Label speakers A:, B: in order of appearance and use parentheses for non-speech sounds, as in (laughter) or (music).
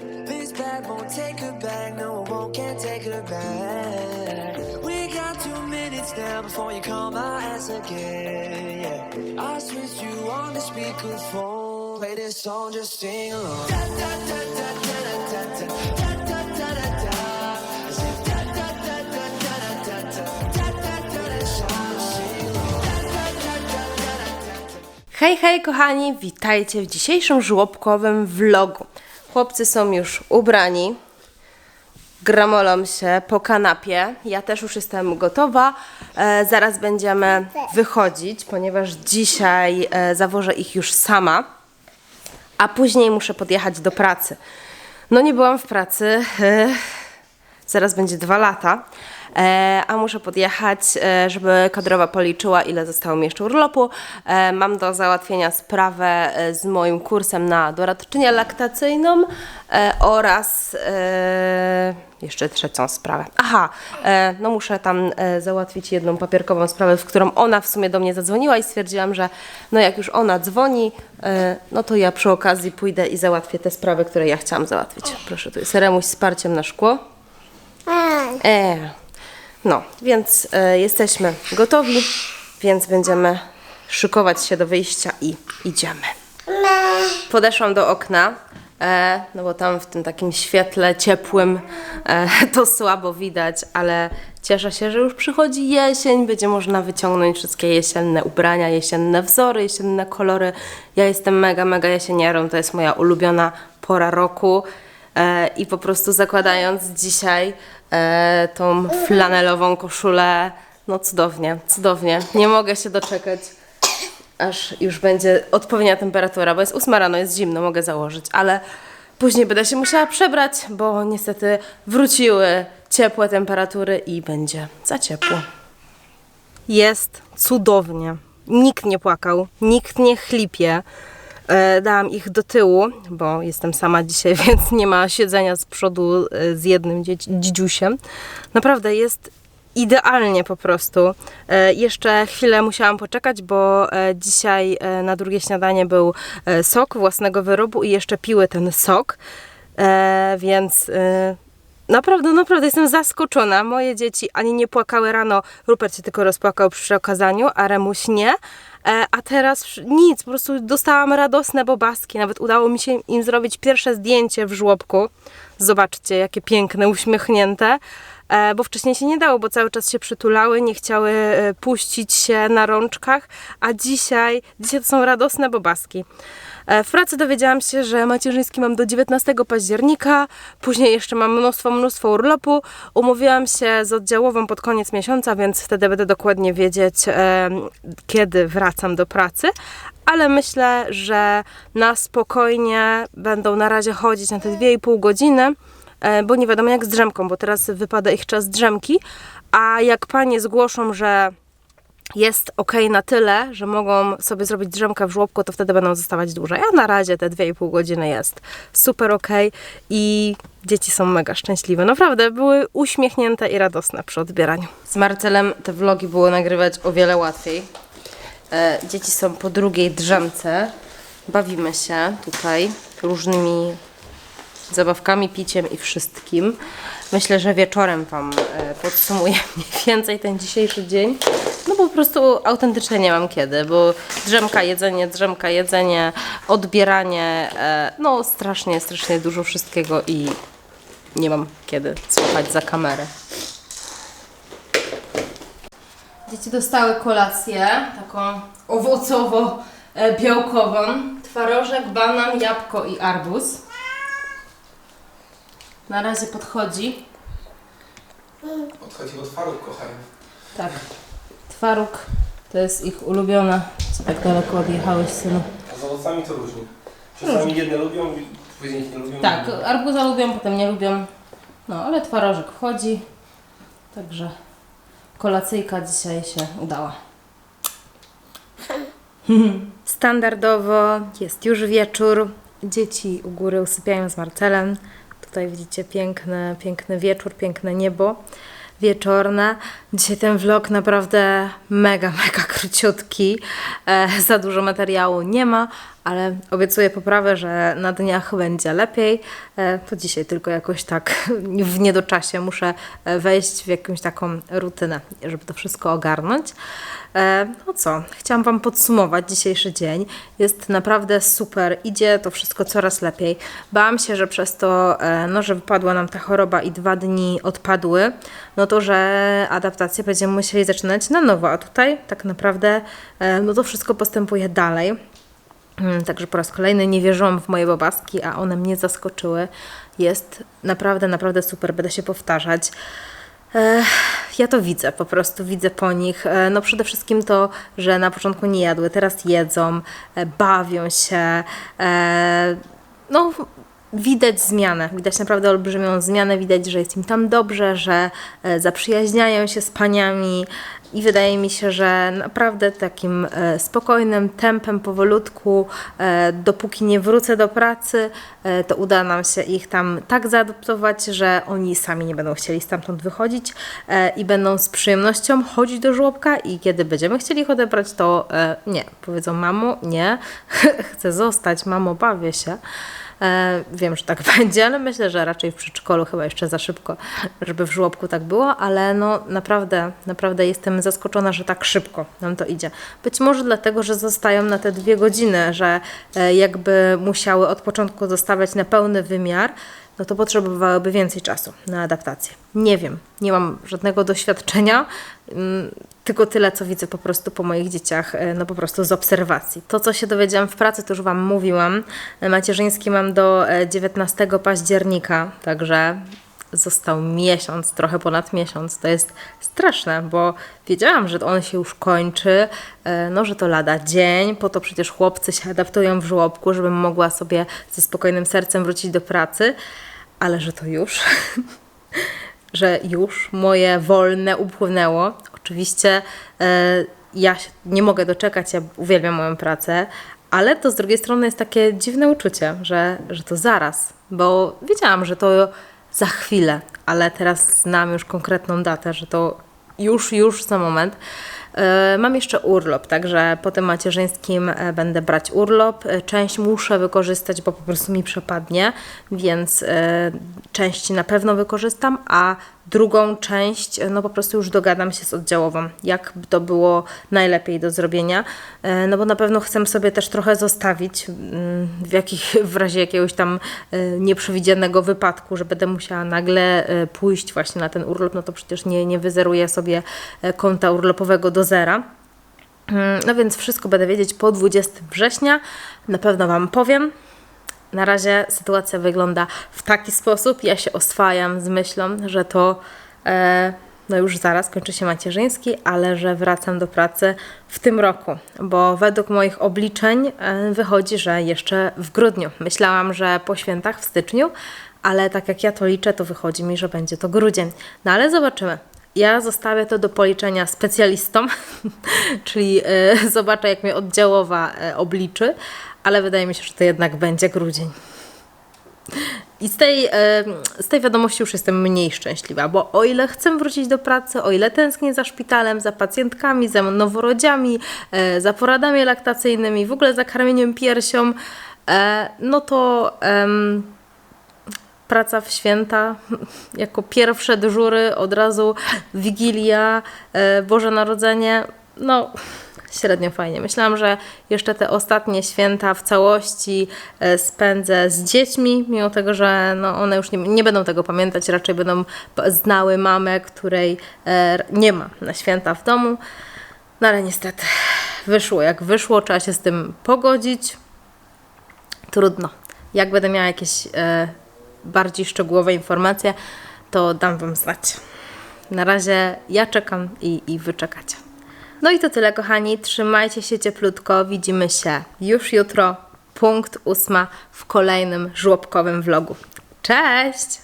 A: This bag won't take her back. No, it won't, can't take her back. We got two minutes now before you call my ass again. Yeah. I switched you on the speakerphone. Play this song, just sing along. Da, da, da, da, da, da, da.
B: Hej, hej kochani, witajcie w dzisiejszym żłobkowym vlogu. Chłopcy są już ubrani, gramolą się po kanapie. Ja też już jestem gotowa. E, zaraz będziemy wychodzić, ponieważ dzisiaj e, zawożę ich już sama, a później muszę podjechać do pracy. No nie byłam w pracy, e, zaraz będzie dwa lata, e, a muszę podjechać, e, żeby kadrowa policzyła, ile zostało mi jeszcze urlopu. E, mam do załatwienia sprawę z moim kursem na doradczynię laktacyjną oraz jeszcze trzecią sprawę. Aha, no muszę tam załatwić jedną papierkową sprawę, w którą ona w sumie do mnie zadzwoniła i stwierdziłam, że no jak już ona dzwoni, no to ja przy okazji pójdę i załatwię te sprawy, które ja chciałam załatwić. Proszę, tu jest remuś z parciem na szkło. E, no, więc e, jesteśmy gotowi, więc będziemy szykować się do wyjścia i idziemy. Podeszłam do okna, e, no bo tam w tym takim świetle ciepłym e, to słabo widać, ale cieszę się, że już przychodzi jesień, będzie można wyciągnąć wszystkie jesienne ubrania, jesienne wzory, jesienne kolory. Ja jestem mega, mega jesieniarą, to jest moja ulubiona pora roku. E, I po prostu zakładając dzisiaj e, tą flanelową koszulę, no cudownie, cudownie. Nie mogę się doczekać, aż już będzie odpowiednia temperatura, bo jest ósma rano, jest zimno, mogę założyć, ale później będę się musiała przebrać, bo niestety wróciły ciepłe temperatury i będzie za ciepło. Jest cudownie. Nikt nie płakał, nikt nie chlipie. E, dałam ich do tyłu, bo jestem sama dzisiaj, (laughs) więc nie ma siedzenia z przodu e, z jednym dzidziusiem. Naprawdę jest idealnie po prostu. E, jeszcze chwilę musiałam poczekać, bo dzisiaj na drugie śniadanie był sok własnego wyrobu i jeszcze piły ten sok. Więc Naprawdę, naprawdę jestem zaskoczona. Moje dzieci ani nie płakały rano. Rupert się tylko rozpłakał przy okazaniu, a Remuś nie. E, a teraz nic, po prostu dostałam radosne bobaski. Nawet udało mi się im zrobić pierwsze zdjęcie w żłobku. Zobaczcie, jakie piękne, uśmiechnięte. E, bo wcześniej się nie dało, bo cały czas się przytulały, nie chciały e, puścić się na rączkach, a dzisiaj, dzisiaj to są radosne bobaski. E, W pracy dowiedziałam się, że macierzyński mam do 19 października, później jeszcze mam mnóstwo, mnóstwo urlopu. Umówiłam się z oddziałową pod koniec miesiąca, więc wtedy będę dokładnie wiedzieć, em, kiedy wracam do pracy. Ale myślę, że na spokojnie będą na razie chodzić na te 2,5 godziny, e, bo nie wiadomo jak z drzemką, bo teraz wypada ich czas drzemki. A jak panie zgłoszą, że jest ok na tyle, że mogą sobie zrobić drzemkę w żłobku, to wtedy będą zostawać dłużej. A na razie te 2,5 godziny jest super ok i dzieci są mega szczęśliwe. Naprawdę były uśmiechnięte i radosne przy odbieraniu. Z Marcelem te vlogi było nagrywać o wiele łatwiej. E, dzieci są po drugiej drzemce. Bawimy się tutaj różnymi zabawkami, piciem i wszystkim. Myślę, że wieczorem Wam e, podsumuję (laughs) mniej więcej ten dzisiejszy dzień. No bo po prostu autentycznie nie mam kiedy, bo drzemka, jedzenie, drzemka, jedzenie, odbieranie, e, no strasznie, strasznie dużo wszystkiego i nie mam kiedy słuchać za kamerę. Dzieci dostały kolację, taką owocowo-białkową. Twarożek, banan, jabłko i arbuz. Na razie podchodzi.
C: Odchodzi od farów, kochani.
B: Tak. Twaróg to jest ich ulubiona. Co tak daleko odjechałeś, synu?
C: A z owocami to różnie. Czasami jedne lubią, później ich nie lubią.
B: Tak, arbuza lubią, potem nie lubią. No, ale twarożek wchodzi. Także kolacyjka dzisiaj się udała. (laughs) Standardowo jest już wieczór. Dzieci u góry usypiają z Marcelem. Tutaj widzicie piękny, piękny wieczór, piękne niebo wieczorne. Dzisiaj ten vlog naprawdę mega, mega króciutki. E, za dużo materiału nie ma, ale obiecuję poprawę, że na dniach będzie lepiej. E, To dzisiaj tylko jakoś tak (laughs) w niedoczasie muszę e, wejść w jakąś taką rutynę, żeby to wszystko ogarnąć. E, No co, chciałam Wam podsumować dzisiejszy dzień. Jest naprawdę super, idzie to wszystko coraz lepiej. Bałam się, że przez to, no, że wypadła nam ta choroba i dwa dni odpadły, no to, że adaptację będziemy musieli zaczynać na nowo, a tutaj tak naprawdę no to wszystko postępuje dalej. Mm, Także po raz kolejny nie wierzyłam w moje bobaski, a one mnie zaskoczyły. Jest naprawdę, naprawdę super, będę się powtarzać. Ja to widzę, po prostu widzę po nich. E, No przede wszystkim to, że na początku nie jadły, teraz jedzą, e, bawią się. e, No, widać zmianę, widać naprawdę olbrzymią zmianę, widać, że jest im tam dobrze, że e, zaprzyjaźniają się z paniami i wydaje mi się, że naprawdę takim e, spokojnym tempem, powolutku, e, dopóki nie wrócę do pracy, to uda nam się ich tam tak zaadoptować, że oni sami nie będą chcieli stamtąd wychodzić i będą z przyjemnością chodzić do żłobka i kiedy będziemy chcieli ich odebrać, to nie. Powiedzą, mamo, nie, (laughs) chcę zostać, mamo, bawię się. E, wiem, że tak (laughs) będzie, ale myślę, że raczej w przedszkolu chyba jeszcze za szybko, żeby w żłobku tak było, ale no naprawdę, naprawdę jestem zaskoczona, że tak szybko nam to idzie. Być może dlatego, że zostają na te dwie godziny, że e, jakby musiały od początku zostawiać na pełny wymiar, no to potrzebowałyby więcej czasu na adaptację. Nie wiem, nie mam żadnego doświadczenia, mm, tylko tyle, co widzę po prostu po moich dzieciach, e, no po prostu z obserwacji. To, co się dowiedziałam w pracy, to już Wam mówiłam. E, Macierzyński mam do e, 19 października, także został miesiąc, trochę ponad miesiąc. To jest straszne, bo wiedziałam, że on się już kończy, e, no, że to lada dzień, po to przecież chłopcy się adaptują w żłobku, żebym mogła sobie ze spokojnym sercem wrócić do pracy, ale że to już, (laughs) że już moje wolne upłynęło. Oczywiście e, ja nie mogę doczekać, ja uwielbiam moją pracę, ale to z drugiej strony jest takie dziwne uczucie, że, że to zaraz, bo wiedziałam, że to za chwilę, ale teraz znam już konkretną datę, że to już, już za moment. E, Mam jeszcze urlop, także po tym macierzyńskim e, będę brać urlop. E, Część muszę wykorzystać, bo po prostu mi przepadnie, więc część na pewno wykorzystam, a drugą część no po prostu już dogadam się z oddziałową, jak to było najlepiej do zrobienia, no bo na pewno chcę sobie też trochę zostawić mm, w, jakich, (laughs) w razie jakiegoś tam nieprzewidzianego wypadku, że będę musiała nagle pójść właśnie na ten urlop, no to przecież nie, nie wyzeruję sobie konta urlopowego do zera. Mm, No więc wszystko będę wiedzieć po 20 września. Na pewno Wam powiem. Na razie sytuacja wygląda w taki sposób. Ja się oswajam z myślą, że to e, no już zaraz kończy się macierzyński, ale że wracam do pracy w tym roku, bo według moich obliczeń e, wychodzi, że jeszcze w grudniu. Myślałam, że po świętach w styczniu, ale tak jak ja to liczę, to wychodzi mi, że będzie to grudzień. No ale zobaczymy. Ja zostawię to do policzenia specjalistom, (laughs) czyli e, zobaczę, jak mnie oddziałowa e, obliczy, ale wydaje mi się, że to jednak będzie grudzień. I z tej, e, z tej wiadomości już jestem mniej szczęśliwa, bo o ile chcę wrócić do pracy, o ile tęsknię za szpitalem, za pacjentkami, za noworodziami, za poradami laktacyjnymi, w ogóle za karmieniem piersią, no to praca w święta, jako pierwsze dyżury, od razu Wigilia, e, Boże Narodzenie, no średnio fajnie. Myślałam, że jeszcze te ostatnie święta w całości e, spędzę z dziećmi, mimo tego, że no, one już nie, nie będą tego pamiętać, raczej będą znały mamę, której e, nie ma na święta w domu. No ale niestety wyszło jak wyszło, trzeba się z tym pogodzić trudno. Jak będę miała jakieś bardziej szczegółowe informacje, to dam Wam znać. Na razie ja czekam i, i Wy czekacie. No i to tyle, kochani. Trzymajcie się cieplutko. Widzimy się już jutro, punkt ósma w kolejnym żłobkowym vlogu. Cześć!